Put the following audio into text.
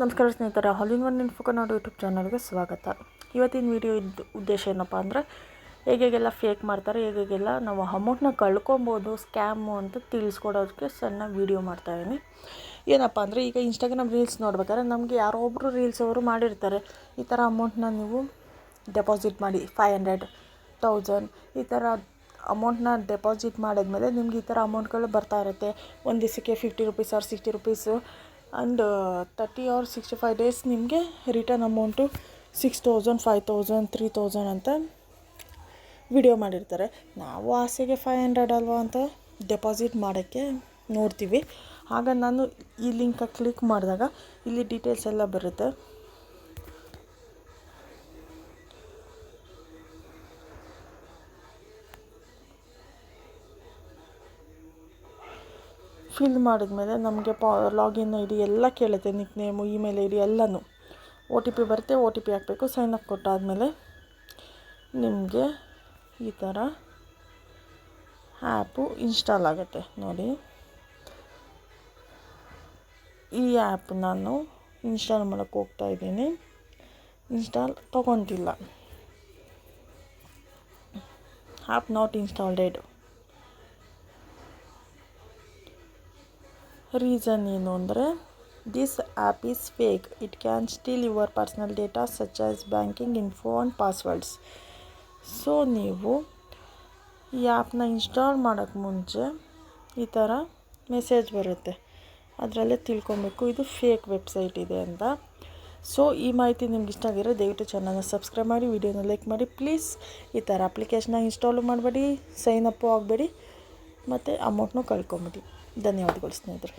ನಮಸ್ಕಾರ ಸ್ನೇಹಿತರೆ ಹಾಲಿನ್ ಒನ್ ಇನ್ಫೋ ನಾಡು ಯೂಟ್ಯೂಬ್ ಚಾನಲ್ಗೆ ಸ್ವಾಗತ. ಇವತ್ತಿನ ವಿಡಿಯೋ ಇದ್ದ ಉದ್ದೇಶ ಏನಪ್ಪ ಅಂದರೆ ಹೇಗೆಲ್ಲ ಫೇಕ್ ಮಾಡ್ತಾರೆ ಹೇಗೆಲ್ಲ ನಾವು ಅಮೌಂಟ್ನ ಕಳ್ಕೊಬೋದು ಸ್ಕ್ಯಾಮು ಅಂತ ತಿಳಿಸ್ಕೊಡೋದಕ್ಕೆ ಸಣ್ಣ ವಿಡಿಯೋ ಮಾಡ್ತಾಯಿದ್ದೀನಿ ಏನಪ್ಪ ಅಂದರೆ, ಈಗ ಇನ್ಸ್ಟಾಗ್ರಾಮ್ ರೀಲ್ಸ್ ನೋಡ್ಬೇಕಾದ್ರೆ ನಮಗೆ ಯಾರೋ ಒಬ್ಬರು ರೀಲ್ಸ್ ಅವರು ಮಾಡಿರ್ತಾರೆ. ಈ ಥರ ಅಮೌಂಟ್ನ ನೀವು ಡೆಪಾಸಿಟ್ ಮಾಡಿ ಫೈವ್ ಹಂಡ್ರೆಡ್ ತೌಸಂಡ್ ಈ ಥರ ಅಮೌಂಟ್ನ ಡೆಪಾಸಿಟ್ ಮಾಡಿದ್ಮೇಲೆ ನಿಮ್ಗೆ ಈ ಥರ ಅಮೌಂಟ್ಗಳು ಬರ್ತಾ ಇರುತ್ತೆ. ಒಂದು ದಿವಸಕ್ಕೆ fifty rupees or sixty rupees and thirty or sixty five days ನಿಮಗೆ return amount six thousand five thousand three thousand ಅಂತ ವಿಡಿಯೋ ಮಾಡಿರ್ತಾರೆ. ನಾವು ಆಸೆಗೆ ಫೈವ್ ಹಂಡ್ರೆಡ್ ಅಲ್ವಾ ಅಂತ ಡೆಪಾಸಿಟ್ ಮಾಡೋಕ್ಕೆ ನೋಡ್ತೀವಿ. ಆಗ ನಾನು ಈ ಲಿಂಕ ಕ್ಲಿಕ್ ಮಾಡಿದಾಗ ಇಲ್ಲಿ ಡೀಟೇಲ್ಸ್ ಎಲ್ಲ ಬರುತ್ತೆ. ಫಿಲ್ ಮಾಡಿದ್ಮೇಲೆ ನಮಗೆ ಪಾ ಲಾಗಿನ್ ಐ ಡಿ ಎಲ್ಲ ಕೇಳುತ್ತೆ, nick name email I D ಎಲ್ಲನೂ. ಒ ಟಿ ಪಿ ಬರುತ್ತೆ ಒ ಟಿ ಪಿ ಹಾಕಬೇಕು ಸೈನ್ ಅಪ್ ಕೊಟ್ಟಾದಮೇಲೆ ನಿಮಗೆ ಈ ಥರ ಆ್ಯಪು ಇನ್ಸ್ಟಾಲ್ ಆಗುತ್ತೆ, ನೋಡಿ. ಈ ಆ್ಯಪ್ ನಾನು ಇನ್ಸ್ಟಾಲ್ ಮಾಡೋಕ್ಕೆ ಹೋಗ್ತಾ ಇದ್ದೀನಿ. ಇನ್ಸ್ಟಾಲ್ ತೊಗೊತಿಲ್ಲ ಆ್ಯಪ್ ನಾಟ್ ಇನ್ಸ್ಟಾಲ್ಡೆಡ್ ರೀಸನ್ ಏನು ಅಂದರೆ this app is fake it can steal your personal data such as banking info and passwords so ನೀವು ಈ ಆ್ಯಪ್ನ ಇನ್ಸ್ಟಾಲ್ ಮಾಡೋಕ್ಕೆ ಮುಂಚೆ ಈ ಥರ ಮೆಸೇಜ್ ಬರುತ್ತೆ. ಅದರಲ್ಲೇ ತಿಳ್ಕೊಬೇಕು, ಇದು ಫೇಕ್ ವೆಬ್ಸೈಟ್ ಇದೆ ಅಂತ. ಸೊ ಈ ಮಾಹಿತಿ ನಿಮ್ಗೆ ಇಷ್ಟ ಆಗಿರೋ ದಯವಿಟ್ಟು ಚಾನಲ್ನ ಸಬ್ಸ್ಕ್ರೈಬ್ ಮಾಡಿ ವಿಡಿಯೋನ ಲೈಕ್ ಮಾಡಿ. ಪ್ಲೀಸ್ ಈ ಥರ ಅಪ್ಲಿಕೇಶನ್ನ ಇನ್ಸ್ಟಾಲು ಮಾಡಬೇಡಿ ಸೈನ್ ಅಪ್ಪು ಆಗಬೇಡಿ. ಮತ್ತು ಅಮೌಂಟ್ನೂ ಕಳ್ಕೊಂಬಿಡಿ ಧನ್ಯವಾದಗಳು ಸ್ನೇಹಿತರೆ